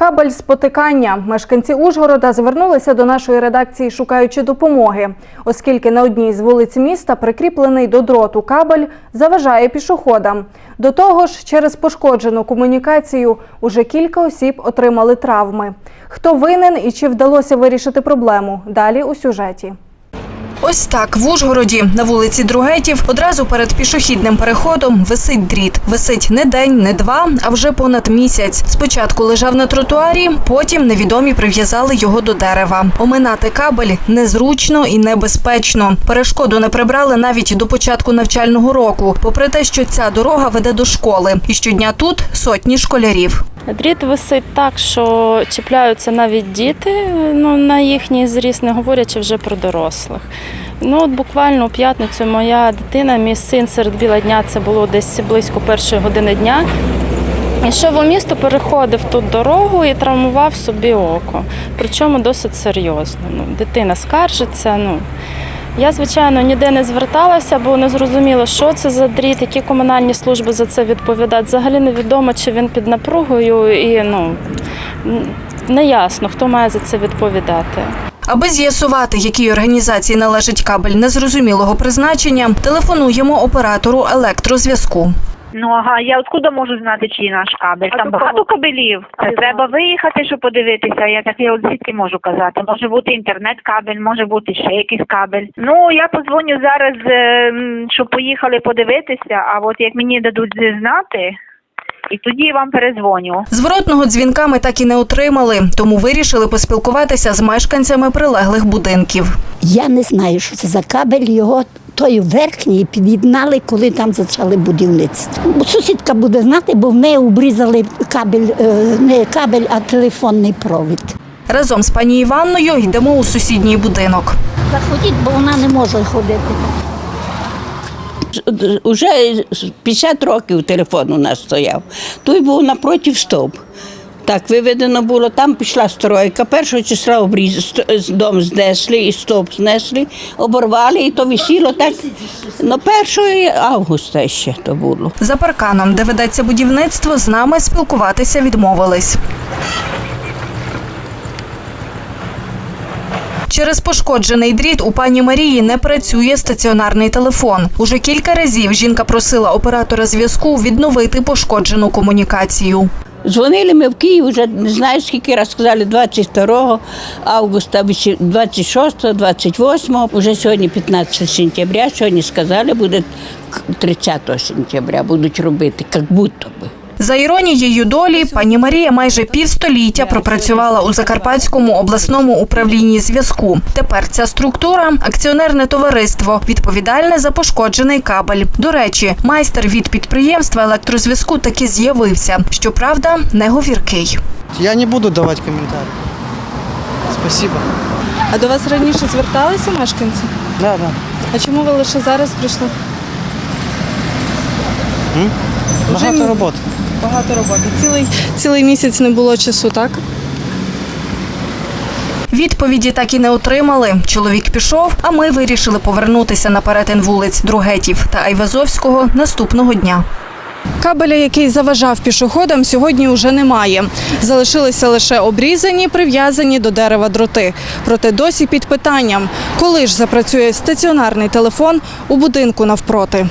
Кабель спотикання. Мешканці Ужгорода звернулися до нашої редакції, шукаючи допомоги, оскільки на одній з вулиць міста прикріплений до дроту кабель заважає пішоходам. До того ж, через пошкоджену комунікацію уже кілька осіб отримали травми. Хто винен і чи вдалося вирішити проблему? Далі у сюжеті. Ось так в Ужгороді на вулиці Другетів одразу перед пішохідним переходом висить дріт. Висить не день, не два, а вже понад місяць. Спочатку лежав на тротуарі, потім невідомі прив'язали його до дерева. Оминати кабель незручно і небезпечно. Перешкоду не прибрали навіть до початку навчального року, попри те, що ця дорога веде до школи, і щодня тут сотні школярів. Дріт висить так, що чіпляються навіть діти ну, на їхній зріст, не говорячи вже про дорослих. Ну, от буквально у п'ятницю моя дитина, мій син серед біла дня, це було десь близько першої години дня. Йшов у місто, переходив тут дорогу і травмував собі око. Причому досить серйозно. Ну, дитина скаржиться. Ну. Я, звичайно, ніде не зверталася, бо не зрозуміла, що це за дріт, які комунальні служби за це відповідають. Взагалі невідомо, чи він під напругою, і ну неясно, хто має за це відповідати. Аби з'ясувати, якій організації належить кабель незрозумілого призначення, телефонуємо оператору електрозв'язку. Ну ага, я откуда можу знати, чий наш кабель? Там багато кабелів. Та треба виїхати, щоб подивитися. Я так я от звідки можу казати. Може бути інтернет-кабель, може бути ще якийсь кабель. Ну я подзвоню зараз, е, щоб поїхали подивитися. А от як мені дадуть знати, і тоді я вам перезвоню. Зворотного дзвінка ми так і не отримали, тому вирішили поспілкуватися з мешканцями прилеглих будинків. Я не знаю, що це за кабель. Його той верхній під'єднали, коли там почали будівництво. Сусідка буде знати, бо в неї обрізали кабель, е, не кабель, а телефонний провід. Разом з пані Іванною йдемо у сусідній будинок. Заходіть, бо вона не може ходити. Уже 50 років телефон у нас стояв. Той був напротив стовп. Так виведено було, там пішла стройка. Першого числа обріз, дом знесли і стовп знесли, оборвали, і то висіло так. Ну, 1 августа ще то було. За парканом, де ведеться будівництво, з нами спілкуватися відмовились. Через пошкоджений дріт у пані Марії не працює стаціонарний телефон. Уже кілька разів жінка просила оператора зв'язку відновити пошкоджену комунікацію. Дзвонили ми в Київ, вже не знаю скільки раз сказали, 22 августа, 26, 28, вже сьогодні 15 сентября, сьогодні сказали, буде 30 сентября будуть робити, як будто би. За іронією долі, пані Марія майже півстоліття пропрацювала у Закарпатському обласному управлінні зв'язку. Тепер ця структура акціонерне товариство, відповідальне за пошкоджений кабель. До речі, майстер від підприємства електрозв'язку таки з'явився. Щоправда, не говіркий. Я не буду давать комментарий. Спасибо. А до вас раніше зверталися мешканці? Да, да. А чому ви лише зараз прийшли? Багато ні. роботи. Багато роботи. Цілий, цілий місяць не було часу, так? Відповіді так і не отримали. Чоловік пішов, а ми вирішили повернутися на перетин вулиць Другетів та Айвазовського наступного дня. Кабеля, який заважав пішоходам, сьогодні вже немає. Залишилися лише обрізані, прив'язані до дерева дроти. Проте досі під питанням, коли ж запрацює стаціонарний телефон у будинку навпроти.